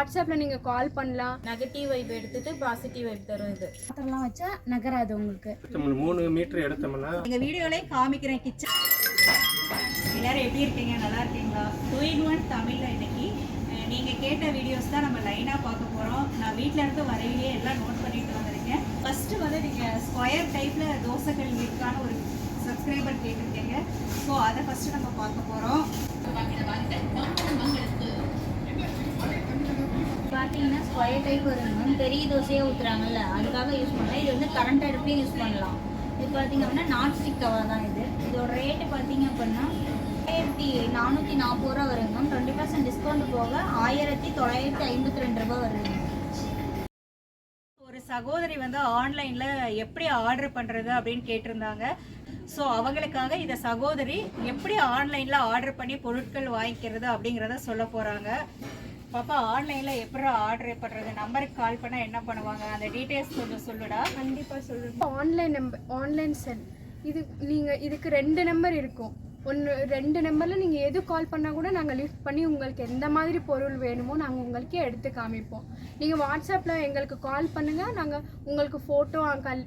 வாட்ஸ்அப்பில் நீங்கள் கால் பண்ணலாம். நெகட்டிவ் வைப் எடுத்துட்டு பாசிட்டிவ் வைப் தரும் இது. பாத்திரம்லாம் வச்சா நகராது உங்களுக்கு. மூணு மீட்டர் எடுத்தோம்னா எங்கள் வீடியோலே காமிக்கிறேன் கிச்சன் எல்லாரும் எப்படி இருக்கீங்க? நல்லா இருக்கீங்களா? டூ இன் ஒன் தமிழில் இன்னைக்கு. அஹ், நீங்க கேட்ட வீடியோஸ் தான் நம்ம லைனாக பார்க்க போகிறோம் நான் வீட்டில் இருந்து வரையிலேயே எல்லாம் நோட் பண்ணிட்டு வந்திருக்கேன். ஃபர்ஸ்ட் வந்து நீங்கள் ஸ்கொயர் டைப்பில் தோசைகள் இருக்கான்னு ஒரு சப்ஸ்கிரைபர் கேட்டிருக்கீங்க. ஸோ அதை ஃபர்ஸ்ட் நம்ம பார்க்க போகிறோம் பார்த்தீங்கன்னா ஸ்கொயர் டைப் வருங்க பெரிய தோசையாக ஊற்றுறாங்கல்ல அதுக்காக யூஸ் பண்ணலாம். இது வந்து கரண்ட் அடுப்பையும் யூஸ் பண்ணலாம். இது பார்த்தீங்க அப்படின்னா நாட் ஸ்டிக் கவர் தான் இது. இதோட ரேட்டு பார்த்தீங்க அப்படின்னா ஆயிரத்தி நானூற்றி நாற்பது ரூபா வருங்க டுவெண்ட்டி பர்சன்ட் டிஸ்கவுண்ட் போக ஆயிரத்தி தொள்ளாயிரத்தி ஐம்பத்தி ரெண்டு ரூபா வருதுங்க ஒரு சகோதரி வந்து ஆன்லைனில் எப்படி ஆர்டர் பண்ணுறது அப்படின்னு கேட்டிருந்தாங்க. ஸோ அவங்களுக்காக இந்த சகோதரி எப்படி ஆன்லைனில் ஆர்டர் பண்ணி பொருட்கள் வாங்கிக்கிறது அப்படிங்கிறத சொல்ல போகிறாங்க பாப்பா ஆன்லைனில் எப்படி ஆர்டர் பண்ணுறது நம்பருக்கு கால் பண்ணால் என்ன பண்ணுவாங்க? அந்த டீட்டெயில்ஸ் கொஞ்சம் சொல்லுடா. கண்டிப்பாக சொல்கிறேன் ஆன்லைன் நம்பர் ஆன்லைன் செல் இது நீங்கள் இதுக்கு ரெண்டு நம்பர் இருக்கும். ஒன்று ரெண்டு நம்பரில் நீங்கள் எது கால் பண்ணால் கூட நாங்கள் லிஃப்ட் பண்ணி உங்களுக்கு எந்த மாதிரி பொருள் வேணுமோ நாங்கள் உங்களுக்கு எடுத்து காமிப்போம். நீங்கள் வாட்ஸ்அப்பில் எங்களுக்கு கால் பண்ணுங்கள் நாங்கள் உங்களுக்கு ஃபோட்டோ கல்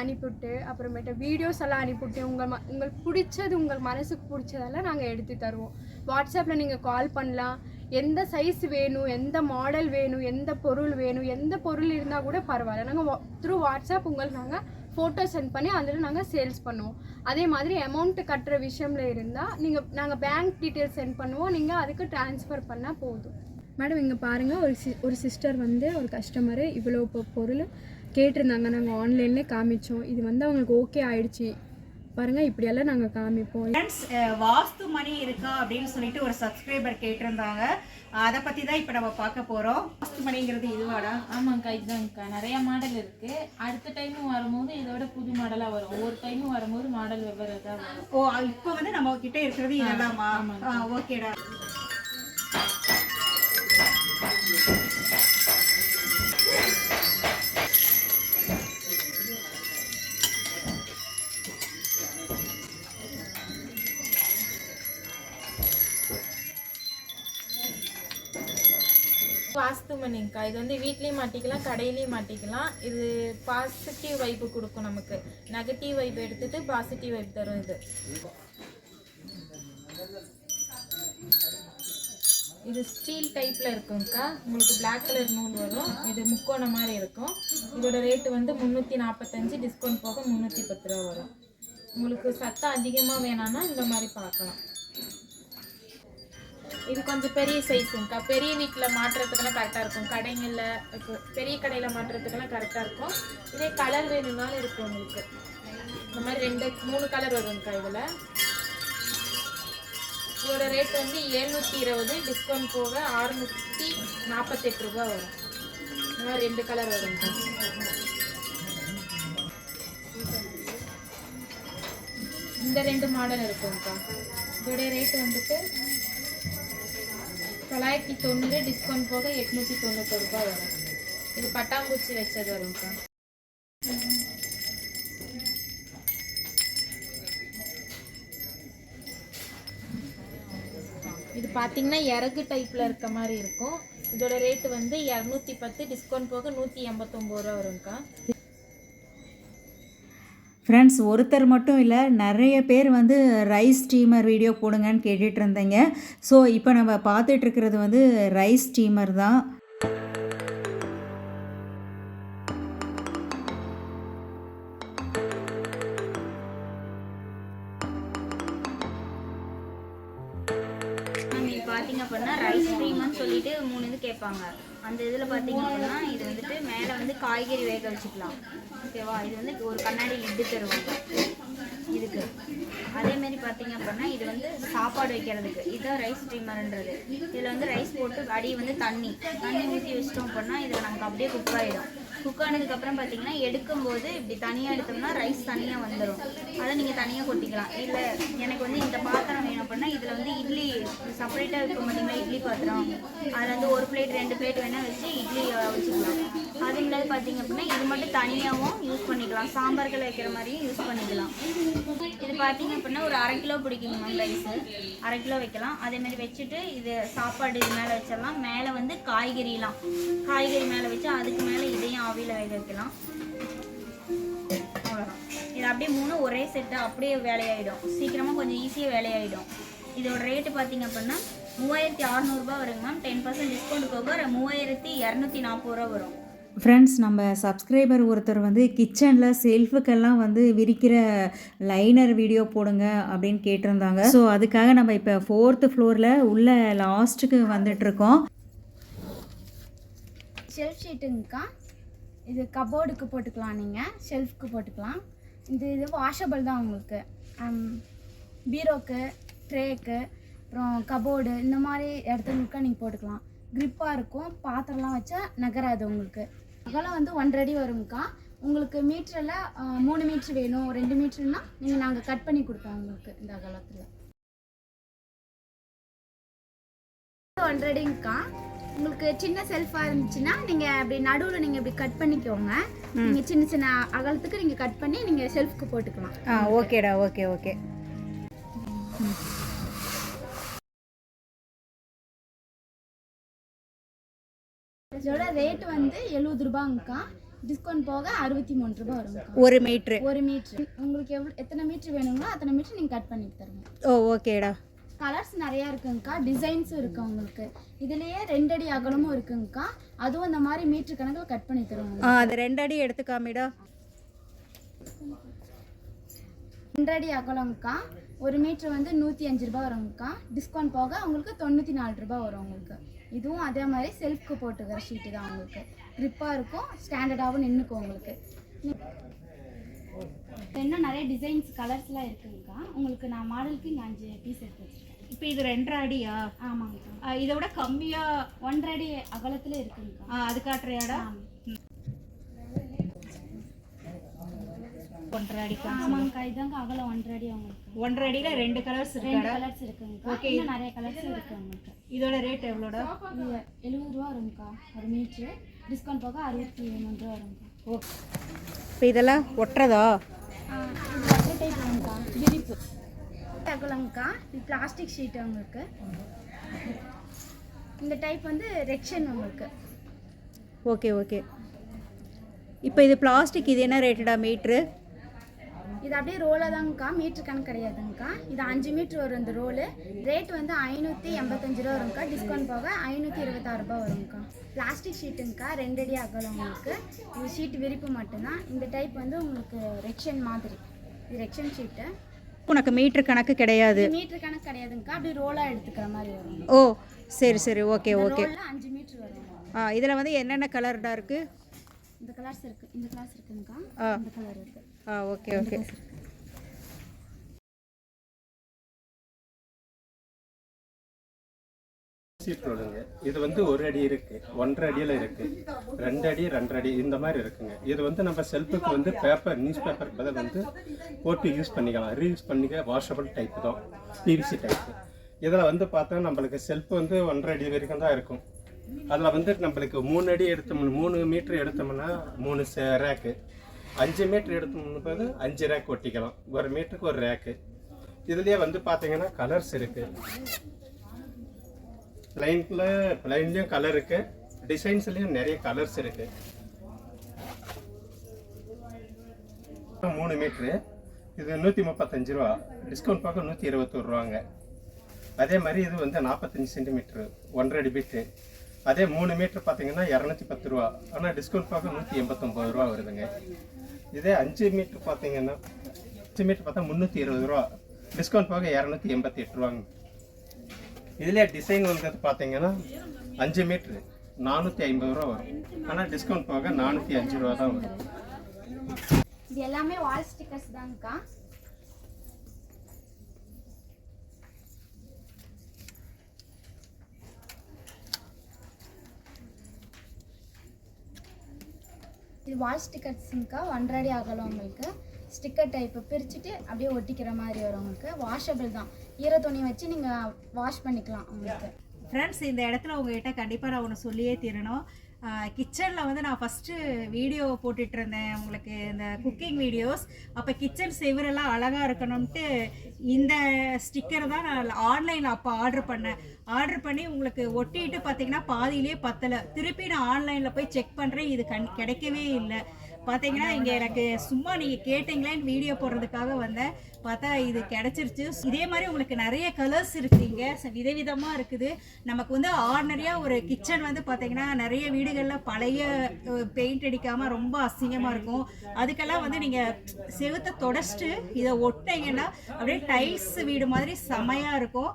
அனுப்பிவிட்டு அப்புறமேட்டு வீடியோஸ் எல்லாம் அனுப்பிவிட்டு உங்கள் ம உங்களுக்கு பிடிச்சது உங்கள் மனசுக்கு பிடிச்சதெல்லாம் நாங்கள் எடுத்து தருவோம். வாட்ஸ்அப்பில் நீங்கள் கால் பண்ணலாம். எந்த சைஸ் வேணும் எந்த மாடல் வேணும் எந்த பொருள் வேணும் எந்த பொருள் இருந்தால் கூட பரவாயில்ல. நாங்கள் த்ரூ வாட்ஸ்அப் உங்களுக்கு நாங்கள் ஃபோட்டோ சென்ட் பண்ணி அதில் நாங்கள் சேல்ஸ் பண்ணுவோம். அதே மாதிரி அமௌண்ட் கட்டுற விஷயம்ல இருந்தால் நீங்கள் நாங்கள் பேங்க் டீட்டெயில்ஸ் சென்ட் பண்ணுவோம். நீங்கள் அதுக்கு ட்ரான்ஸ்ஃபர் பண்ணால் போதும். மேடம் இங்கே பாருங்கள் ஒரு சி ஒரு சிஸ்டர் வந்து ஒரு கஸ்டமரு இவ்வளோ பொருள் கேட்டிருந்தாங்க. நாங்கள் ஆன்லைன்லேயே காமிச்சோம். இது வந்து அவங்களுக்கு ஓகே ஆயிடுச்சு. பாருங்கள் இப்படியெல்லாம் நாங்கள் காமிப்போம். ஃப்ரெண்ட்ஸ் வாஸ்து மணி இருக்கா அப்படின்னு சொல்லிட்டு ஒரு சப்ஸ்கிரைபர் கேட்டிருந்தாங்க. அதை பற்றி தான் இப்போ நம்ம பார்க்க போகிறோம் வாஸ்து மணிங்கிறது இதுவாடா? ஆமாங்க்கா இதுதான்க்கா நிறைய மாடல் இருக்கு. அடுத்த டைமும் வரும்போது இதோட புது மாடலா வரும். ஒவ்வொரு டைமும் வரும்போது மாடல் வெவ்வேறு தான் ஓ இப்போ வந்து நம்ம கிட்ட இருக்கிறது இதெல்லாமா ஆ ஓகேடா வாஸ்து மணிங்க்கா இது வந்து வீட்லேயும் மாட்டிக்கலாம் கடையிலையும் மாட்டிக்கலாம். இது பாசிட்டிவ் வைப்பு கொடுக்கும் நமக்கு. நெகட்டிவ் வைப் எடுத்துட்டு பாசிட்டிவ் வைப் தரும் இது. இது ஸ்டீல் டைப்பில் இருக்கும்க்கா. உங்களுக்கு பிளாக் கலர் நூல் வரும். இது முக்கோணம் மாதிரி இருக்கும். இதோட ரேட்டு வந்து முந்நூற்றி நாற்பத்தஞ்சு டிஸ்கவுண்ட் போக முந்நூற்றி பத்து ரூபா வரும். உங்களுக்கு சத்தம் அதிகமாக வேணாம்னா இந்த மாதிரி பார்க்கலாம். இது கொஞ்சம் பெரிய சைஸுங்கக்கா பெரிய வீட்டில் மாட்டுறதுக்கெல்லாம் கரெக்டாக இருக்கும். கடைங்களில் இப்போ பெரிய கடையில் மாட்டுறதுக்கெல்லாம் கரெக்டாக இருக்கும். இதே கலர் வேணும்னாலும் இருக்கும் உங்களுக்கு. இந்த மாதிரி ரெண்டு மூணு கலர் வருங்கக்கா இதில். இதோட ரேட் வந்து எழுநூற்றி இருபது டிஸ்கவுண்ட் போக அறுநூற்றி நாற்பத்தெட்டு ரூபா வரும். இந்த மாதிரி ரெண்டு கலர் வரும்க்கா இந்த ரெண்டு மாடல் இருக்குங்கக்கா இதோடைய ரேட் வந்துட்டு தொள்ளாயிரத்தி தொண்ணூறு டிஸ்கவுண்ட் போக எட்நூற்றி தொண்ணூத்தொரு ரூபாய் வரும். இது பட்டாம்பூச்சி வச்சது வரும்க்கா இது பார்த்தீங்கன்னா இறகு டைப்பில் இருக்க மாதிரி இருக்கும். இதோட ரேட்டு வந்து இரநூத்தி பத்து டிஸ்கவுண்ட் போக நூற்றி எண்பத்தொம்போது ரூபா வரும்க்கா. ஃப்ரெண்ட்ஸ் ஒருத்தர் மட்டும் இல்லை நிறைய பேர் வந்து ரைஸ் ஸ்டீமர் வீடியோ போடுங்கன்னு கேட்டுட்ருந்தீங்க ஸோ இப்போ நம்ம பார்த்துட்ருக்கிறது வந்து ரைஸ் ஸ்டீமர் தான். மூணு இது கேட்பாங்க. அந்த இதில் பார்த்தீங்க அப்படின்னா இது வந்துட்டு மேலே வந்து காய்கறி வேக வச்சுக்கலாம். ஓகேவா? இது வந்து ஒரு கண்ணாடி லிட்டு தருவாங்க. இதுக்கு. அதேமாரி பார்த்தீங்க அப்படின்னா இது வந்து சாப்பாடு வைக்கிறதுக்கு. இதுதான் ரைஸ் ஸ்டீமர்ன்றது இதில் வந்து ரைஸ் போட்டு அடி வந்து தண்ணி. தண்ணி ஊற்றி வச்சிட்டோம் அப்படின்னா இதில் நமக்கு அப்படியே குக் ஆகிடும் குக் ஆனதுக்கப்புறம் பார்த்தீங்கன்னா எடுக்கும்போது இப்படி தனியாக எடுத்தோம்னா ரைஸ் தனியாக வந்துடும் அதை நீங்கள் தனியாக கொட்டிக்கலாம். இல்லை எனக்கு வந்து இந்த பாத்திரம் வேணும் அப்படின்னா இதில் வந்து இட்லி செப்பரேட்டாக இருக்கும் பார்த்தீங்களா இட்லி பாத்திரம். அதில் வந்து ஒரு பிளேட் ரெண்டு பிளேட் வேணால் வச்சு இட்லி வச்சுக்கலாம். அது இல்லாத பார்த்தீங்க அப்படின்னா இது மட்டும் தனியாகவும் யூஸ் பண்ணிக்கலாம். சாம்பார்கள் வைக்கிற மாதிரியும் யூஸ் பண்ணிக்கலாம். இது பார்த்தீங்க அப்படின்னா ஒரு அரை கிலோ பிடிக்குங்க மேம் ரைஸு அரை கிலோ வைக்கலாம். அதேமாதிரி வச்சுட்டு இது சாப்பாடு இது மேலே வச்சிடலாம். மேலே வந்து காய்கறிலாம். காய்கறி மேலே வச்சு அதுக்கு மேலே இதையும் ஆவியில் வேக வைக்கலாம். அவ்வளோதான் இது அப்படியே மூணு ஒரே செட்டு அப்படியே வேலையாயிடும். சீக்கிரமாக கொஞ்சம் ஈஸியாக வேலையாயிடும். இதோட ரேட்டு பார்த்தீங்க அப்படின்னா மூவாயிரத்தி அறநூறுபா வருங்க மேம் டென் பர்சன்ட் டிஸ்கவுண்ட் போக மூவாயிரத்தி இரநூத்தி நாற்பது ரூபா வரும். ஃப்ரெண்ட்ஸ் நம்ம சப்ஸ்கிரைபர் ஒருத்தர் வந்து கிச்சனில் செல்ஃபுக்கெல்லாம் வந்து விரிக்கிற லைனர் வீடியோ போடுங்க அப்படின்னு கேட்டிருந்தாங்க. ஸோ அதுக்காக நம்ம இப்போ ஃபோர்த்து ஃப்ளோரில் உள்ள லாஸ்ட்டுக்கு வந்துட்டுருக்கோம். ஷெல்ஃப் ஷீட்டுங்கக்கா இது கபோர்டுக்கு போட்டுக்கலாம் நீங்கள் ஷெல்ஃப்க்கு போட்டுக்கலாம். இந்த இது வாஷபிள் தான் உங்களுக்கு. Um, பீரோக்கு ட்ரேக்கு அப்புறம் கபோர்டு இந்த மாதிரி இடத்துங்களுக்கா நீங்கள் போட்டுக்கலாம். க்ரிப்பாக இருக்கும். பாத்திரம்லாம் வச்சா நகராது உங்களுக்கு. அகலம் வந்து ஒன்றரை அடி வருங்கக்கா உங்களுக்கு மீட்டரில் மூணு மீட்ரு வேணும். ரெண்டு மீட்டர்னா நீங்கள் நாங்கள் கட் பண்ணி கொடுப்போம் உங்களுக்கு இந்த அகலத்தில். ஒன்றரை அடிங்கக்கா. உங்களுக்கு சின்ன செல்ஃபாக இருந்துச்சுன்னா நீங்கள் அப்படி நடுவில் நீங்கள் இப்படி கட் பண்ணிக்கோங்க. நீங்கள் சின்ன சின்ன அகலத்துக்கு நீங்கள் கட் பண்ணி நீங்கள் செல்ஃப்க்கு போட்டுக்கலாம். ஆ ஓகேடா ஓகே ஓகே. இதோட ரேட் வந்து எழுபது ரூபாங்கக்கா. டிஸ்கவுண்ட் போக அறுபத்தி மூணு ரூபாய் வருங்கக்கா ஒரு மீட்ரு ஒரு மீட்ரு உங்களுக்கு எவ்வளோ எத்தனை மீட்ரு வேணுங்களோ அத்தனை மீட்ரு நீங்கள் கட் பண்ணி தருங்க ஓ ஓகேடா. கலர்ஸ் நிறையா இருக்குங்கக்கா. டிசைன்ஸும் இருக்கு உங்களுக்கு. இதுலேயே ரெண்டடி அகலமும் இருக்குங்கக்கா. அதுவும் இந்த மாதிரி மீட்ரு கணக்கில் கட் பண்ணி தருவாங்க ஆ அது ரெண்டு அடி எடுத்து காமிடா ரெண்டடி அகலம்க்கா. ஒரு மீட்ரு வந்து நூற்றி அஞ்சு ரூபாய் வருங்கக்கா டிஸ்கவுண்ட் போக உங்களுக்கு தொண்ணூற்றி நாலு ரூபாய் வரும் உங்களுக்கு. இதுவும் அதே மாதிரி செல்ஃப்க்கு போட்டுக்கிற ஷீட்டு தான் உங்களுக்கு. க்ரிப்பாக இருக்கும் ஸ்டாண்டர்டாகவும் நின்றுக்கும் உங்களுக்கு. இன்னும் நிறைய டிசைன்ஸ் கலர்ஸ்லாம் இருக்குங்கக்கா. உங்களுக்கு நான் மாடலுக்கு இங்கே அஞ்சு பீஸ் எடுத்து வச்சுருக்கேன். இப்போ இது ரெண்டரை அடியா? ஆமாங்கக்கா. இதை விட கம்மியா ஒன்றரை அடி அகலத்தில் இருக்குங்கக்கா. அது காட்டுறியாடா? ஒன்றரை அடி ஆமாங்கக்கா இதாங்க அகலம் ஒன்றரை அடி உங்களுக்கு ஒன்றரை அடியில ரெண்டு கலர்ஸ் ரெண்டு கலர்ஸ் இருக்குங்கக்கா. இன்னும் நிறைய கலர்ஸ் இருக்கு உங்களுக்கு இதோட ரேட் எவ்வளோடா? இது எழுபது ரூபா வருங்கக்கா ஒரு மீட்ரு டிஸ்கவுண்ட் போக அறுபத்தி மூணு ரூபா வருங்கக்கா ஓகே இப்போ இதெல்லாம் ஒட்டுறதா? ஆ, இது டைப் வருங்கக்கா விரிப்பு. அகலங்கக்கா இது பிளாஸ்டிக் ஷீட் உங்களுக்கு இந்த டைப் வந்து ரெக்ஷன் உங்களுக்கு. ஓகே ஓகே இப்போ இது பிளாஸ்டிக் இது என்ன ரேட்டடா மீட்ரு இது அப்படியே ரோலாக தாங்கக்கா. மீட்ரு கணக்கு கிடையாதுங்கக்கா. இது அஞ்சு மீட்ரு வரும் இந்த ரோலு. ரேட் வந்து ஐநூற்றி எண்பத்தஞ்சு ரூபா வருங்கக்கா டிஸ்கவுண்ட் போக ஐநூற்றி இருபத்தாறு ரூபா வருங்கக்கா பிளாஸ்டிக் ஷீட்டுங்கக்கா ரெண்டடி அகலம் உங்களுக்கு. இது ஷீட் விரிப்பு மட்டும்தான். இந்த டைப் வந்து உங்களுக்கு ரெக்ஷன் மாதிரி. இது ரெக்ஷன் ஷீட்டு உனக்கு மீட்ரு கணக்கு கிடையாது. மீட்ரு கணக்கு கிடையாதுங்கக்கா. அப்படியே ரோலாக எடுத்துக்கிற மாதிரி வரும். ஓ சரி சரி. Okay okay. அஞ்சு மீட்ரு வரும். ஆ இதில் வந்து என்னென்ன கலர்டா இருக்குது இந்த கலர்ஸ் இருக்கு இந்த கலர்ஸ் இருக்குங்கக்கா. இந்த கலர் இருக்கு. ஆ ஓகே ஓகே. இது வந்து ஒரு அடி இருக்கு ஒன்றரை அடியில் இருக்கு ரெண்டு அடி ரெண்டரை அடி இந்த மாதிரி இருக்குங்க. இது வந்து நம்ம செல்ஃபுக்கு வந்து பேப்பர் நியூஸ் பேப்பர் பதில் வந்து போட்டு யூஸ் பண்ணிக்கலாம். ரீயூஸ் பண்ணிக்க வாஷபிள் டைப் தான் பிவிசி டைப் இதில் வந்து பார்த்தா நம்மளுக்கு செல்ஃப் வந்து ஒன்றரை அடி வரைக்கும் தான் இருக்கும். அதில் வந்து நம்மளுக்கு மூணு அடி எடுத்தோம்னா மூணு மீட்ரு எடுத்தோம்னா மூணு ரேக்கு அஞ்சு மீட்ரு எடுத்தோம்னு போது அஞ்சு ரேக் ஒட்டிக்கலாம். ஒரு மீட்டருக்கு ஒரு ரேக்கு இதுலேயே வந்து பார்த்தீங்கன்னா கலர்ஸ் இருக்குது பிளைன்ல பிளைன்லயும் கலர் இருக்கு. டிசைன்ஸ்லேயும் நிறைய கலர்ஸ் இருக்கு. மூணு மீட்ரு இது நூற்றி முப்பத்தஞ்சு ரூபா. டிஸ்கவுண்ட் பார்க்க நூற்றி இருபத்தோரு ரூபாங்க. அதே மாதிரி இது வந்து நாற்பத்தஞ்சு சென்டிமீட்ரு ஒன்றரை அடி பிட்டு அதே மூணு மீட்ரு பார்த்தீங்கன்னா இரநூத்தி பத்து ரூபா. ஆனால் டிஸ்கவுண்ட் பார்க்க நூற்றி எண்பத்தொம்பது ரூபா வருதுங்க. இதே அஞ்சு மீட்ரு பார்த்தீங்கன்னா அஞ்சு மீட்ரு பார்த்தா முந்நூற்றி இருபது ரூபா. டிஸ்கவுண்ட் பார்க்க இரநூத்தி எண்பத்தி எட்டு ரூபாங்க. இதிலே டிசைன் வந்தது பார்த்தீங்கன்னா அஞ்சு மீட்ரு நானூற்றி ஐம்பது ரூபா வரும். ஆனால் டிஸ்கவுண்ட் போக நானூற்றி அஞ்சு ரூபா தான் வரும். இது எல்லாமே வால் ஸ்டிக்கர்ஸ் தாங்கக்கா. இது வால் ஸ்டிக்கர்ஸுங்கக்கா ஒன்றரை அடி அகலம் உங்களுக்கு. ஸ்டிக்கர் டைப்பு பிரிச்சுட்டு அப்படியே ஒட்டிக்கிற மாதிரி வரும் உங்களுக்கு. வாஷபிள் தான். ஈர துணி வச்சு நீங்கள் வாஷ் பண்ணிக்கலாம் உங்களுக்கு. ஃப்ரெண்ட்ஸ் இந்த இடத்துல உங்ககிட்ட கண்டிப்பாக நான் ஒன்று சொல்லியே தீரணும். கிச்சனில் வந்து நான் ஃபஸ்ட்டு வீடியோ போட்டுட்டு இருந்தேன் உங்களுக்கு இந்த குக்கிங் வீடியோஸ் அப்போ கிச்சன் செவரெல்லாம் அழகாக இருக்கணும்ட்டு இந்த ஸ்டிக்கர் தான் நான் ஆன்லைனில் அப்போ ஆர்டர் பண்ணேன். ஆர்டர் பண்ணி உங்களுக்கு ஒட்டிட்டு பார்த்தீங்கன்னா பாதியிலே பத்தலை. திருப்பி நான் ஆன்லைனில் போய் செக் பண்ணுறேன் இது கண் கிடைக்கவே இல்லை. பார்த்தீங்கன்னா இங்கே எனக்கு சும்மா நீங்கள் கேட்டீங்களேன்னு வீடியோ போடுறதுக்காக வந்தேன். பார்த்தா இது கிடச்சிருச்சு. இதே மாதிரி உங்களுக்கு நிறைய கலர்ஸ் இருக்குங்க விதவிதமாக இருக்குது. நமக்கு வந்து ஆர்டினரியாக ஒரு கிச்சன் வந்து பார்த்தீங்கன்னா நிறைய வீடுகளில் பழைய பெயிண்ட் அடிக்காமல் ரொம்ப அசிங்கமாக இருக்கும். அதுக்கெல்லாம் வந்து நீங்கள் செவுத்தை தொடச்சிட்டு இதை ஒட்டிங்கன்னா அப்படியே டைல்ஸ் வீடு மாதிரி செமையாக இருக்கும்.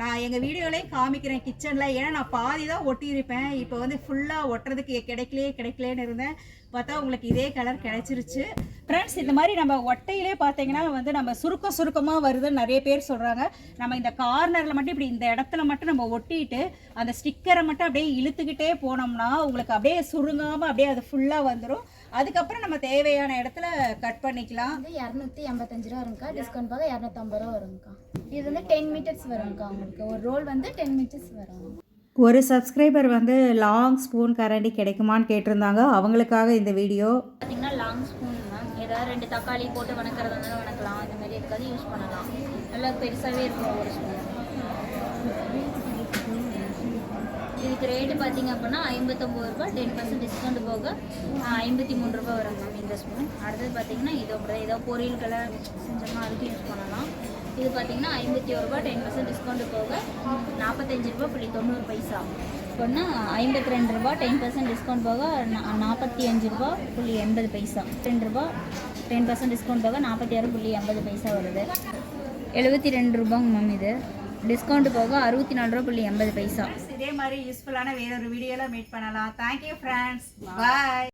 நான் எங்கள் வீடியோலையும் காமிக்கிறேன் கிச்சனில் ஏன்னா நான் பாதி தான் ஒட்டியிருப்பேன். இப்போ வந்து ஃபுல்லாக ஒட்டுறதுக்கு கிடைக்கலையே கிடைக்கலேன்னு இருந்தேன். பார்த்தா உங்களுக்கு இதே கலர் கிடைச்சிருச்சு. ஃப்ரெண்ட்ஸ் இந்த மாதிரி நம்ம ஒட்டையிலே பார்த்தீங்கன்னா வந்து நம்ம சுருக்கம் சுருக்கமாக வருதுன்னு நிறைய பேர் சொல்கிறாங்க நம்ம இந்த கார்னரில் மட்டும் இப்படி இந்த இடத்துல மட்டும் நம்ம ஒட்டிட்டு அந்த ஸ்டிக்கரை மட்டும் அப்படியே இழுத்துக்கிட்டே போனோம்னா உங்களுக்கு அப்படியே சுருங்காமல் அப்படியே அது ஃபுல்லாக வந்துடும் அதுக்கப்புறம் நம்ம தேவையான இடத்துல கட் பண்ணிக்கலாம். வந்து இரநூத்தி எண்பத்தஞ்சு ரூபா வரும்க்கா. டிஸ்கவுண்ட் போக இரநூத்தம்பது ரூபா வரும்க்கா. இது வந்து டென் மீட்டர்ஸ் வரும்க்கா உங்களுக்கு. ஒரு ரோல் வந்து டென் மீட்டர்ஸ் வரும். ஒரு சப்ஸ்கிரைபர் வந்து லாங் ஸ்பூன் கரண்டி கிடைக்குமான்னு கேட்டிருந்தாங்க. அவங்களுக்காக இந்த வீடியோ பார்த்தீங்கன்னா லாங் ஸ்பூன் மேம் ஏதாவது ரெண்டு தக்காளி போட்டு வணக்கிறதா இருந்தாலும் வணக்கலாம். இந்த மாதிரி இருக்காது யூஸ் பண்ணலாம். நல்லா பெருசாகவே இருக்கும் ஒரு ஸ்பூன் இதுக்கு ரேட்டு பார்த்தீங்க அப்படின்னா ஐம்பத்தொம்பது ரூபா டென் பர்சன்ட் டிஸ்கவுண்ட் போக ஐம்பத்தி மூணு ரூபா வரும் மேம் இந்த ஸ்பூன் அடுத்தது பார்த்தீங்கன்னா இது அப்படி ஏதோ பொரியல்களை செஞ்சோம்னா அதுக்கு யூஸ் பண்ணலாம். இது பார்த்தீங்கன்னா ஐம்பத்தி ஒரு ரூபா டென் பர்சன்ட் டிஸ்கவுண்ட் போக நாற்பத்தஞ்சு ரூபா புள்ளி தொண்ணூறு பைசா. ஒன்று ஐம்பத்தி ரெண்டு ரூபா டென் பர்சன்ட் டிஸ்கவுண்ட் போக நாற்பத்தி அஞ்சு ரூபா புள்ளி எண்பது பைசா. ரெண்டு ரூபா டென் பர்சன்ட் டிஸ்கவுண்ட் போக நாற்பத்தி ஆறு புள்ளி எண்பது பைசா வருது. எழுபத்தி ரெண்டு ரூபாங்க மேம் இது. டிஸ்கவுண்ட் போக அறுபத்தி நாலு ரூபா புள்ளி எண்பது பைசா. இதே மாதிரி யூஸ்ஃபுல்லான வேறொரு வீடியோவில் மீட் பண்ணலாம். Thank you friends bye